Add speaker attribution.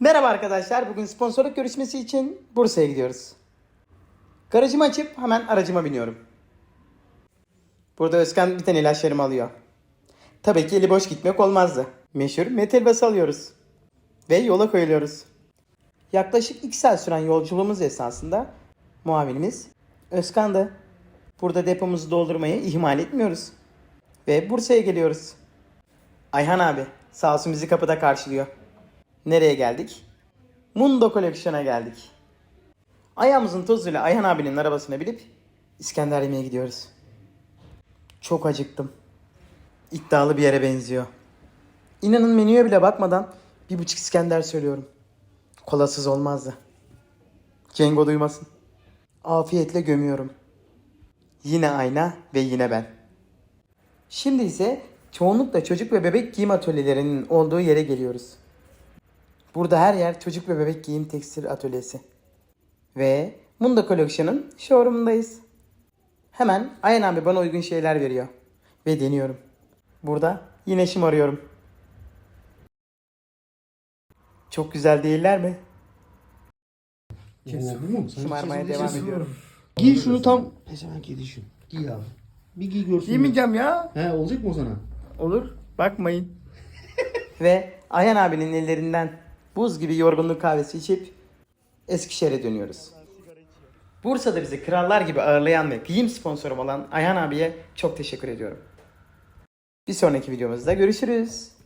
Speaker 1: Merhaba arkadaşlar. Bugün sponsorluk görüşmesi için Bursa'ya gidiyoruz. Garajımı açıp hemen aracıma biniyorum. Burada Özkan bir tane ilaçlarımı alıyor. Tabii ki eli boş gitmek olmazdı. Meşhur metal bası alıyoruz. Ve yola koyuluyoruz. Yaklaşık 2 saat süren yolculuğumuz esnasında muavinimiz Özkan da burada depomuzu doldurmayı ihmal etmiyoruz. Ve Bursa'ya geliyoruz. Ayhan abi sağ olsun bizi kapıda karşılıyor. Nereye geldik? Mundo Collection'a geldik. Ayağımızın tozuyla Ayhan abinin arabasına binip İskender yemeye gidiyoruz. Çok acıktım. İddialı bir yere benziyor. İnanın menüye bile bakmadan bir buçuk İskender söylüyorum. Kolasız olmazdı. Cengo duymasın. Afiyetle gömüyorum. Yine ayna ve yine ben. Şimdi ise çoğunlukla çocuk ve bebek giyim atölyelerinin olduğu yere geliyoruz. Burada her yer çocuk ve bebek giyim tekstil atölyesi. Ve Mundo Collection'ın showroom'undayız. Hemen Ayhan abi bana uygun şeyler veriyor. Ve deniyorum. Burada yine şımarıyorum. Çok güzel değiller mi? Şımarmaya devam ediyorum.
Speaker 2: Giy şunu tam. Pezevenk giy şunu. Giy abi. Bir giy görsün.
Speaker 1: Giymeyeceğim ya.
Speaker 2: He olacak mı o sana?
Speaker 1: Olur. Bakmayın. Ve Ayhan abinin ellerinden buz gibi yorgunluk kahvesi içip Eskişehir'e dönüyoruz. Bursa'da bizi krallar gibi ağırlayan ve giyim sponsorum olan Ayhan abiye çok teşekkür ediyorum. Bir sonraki videomuzda görüşürüz.